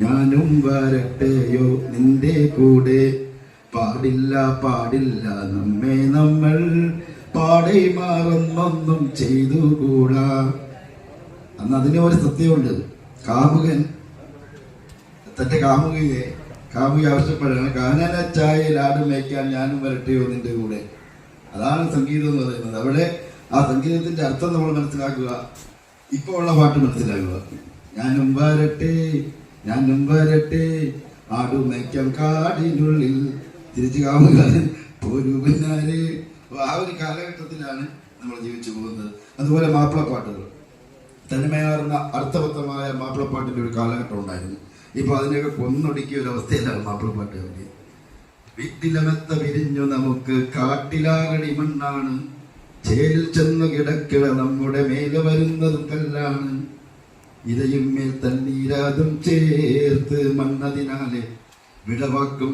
ഞാനും വരട്ടെയോ നിന്റെ കൂടെ? പാടില്ല പാടില്ല നമ്മെ നമ്മൾ പാടെ മാറുന്നൊന്നും ചെയ്തുകൂടാ. അന്ന് അതിന് ഒരു സത്യമുണ്ട്. കാമുകൻ തന്റെ കാമുകയെ കാമുക ആവശ്യപ്പെടുകയാണ് കാനന ചായയിൽ ആടുമേക്കാൻ ഞാനും വരട്ടെയോ നിന്റെ കൂടെ? അതാണ് സംഗീതം എന്ന് പറയുന്നത്. അവിടെ ആ സംഗീതത്തിന്റെ അർത്ഥം നമ്മൾ മനസ്സിലാക്കുക. ഇപ്പോൾ ഉള്ള പാട്ട് മനസ്സിലാക്കുക. ഞാനും വരട്ടെ ഞാനും വരട്ടെ ആടുമേക്കാം കാടിനുള്ളിൽ തിരിച്ചു കാമുകാരൻ ഒരു പിന്നാലെ ആ ഒരു കാലഘട്ടത്തിലാണ് നമ്മൾ ജീവിച്ചു പോകുന്നത്. അതുപോലെ മാപ്പിളപ്പാട്ടുകൾ. തനിമയാർന്ന അർത്ഥവത്തമായ മാപ്പിളപ്പാട്ടിന്റെ ഒരു കാലഘട്ടം ഉണ്ടായിരുന്നു. ഇപ്പൊ അതിനൊക്കെ കൊന്നൊടുക്കിയ ഒരു അവസ്ഥയിലാണ് മാപ്പിളപ്പാട്ടുകൾ വീട്ടിലമെത്ത വിരിഞ്ഞു നമുക്ക് കാട്ടിലാകടി മണ്ണാണ്. ചേരിൽ ചെന്നു കിടക്കിട നമ്മുടെ മേലെ വരുന്നതും കല്ലാണ് ഇരയും മേൽ തന്നീരാതും ചേർത്ത് മണ്ണതിനാലെ വിടവാക്കും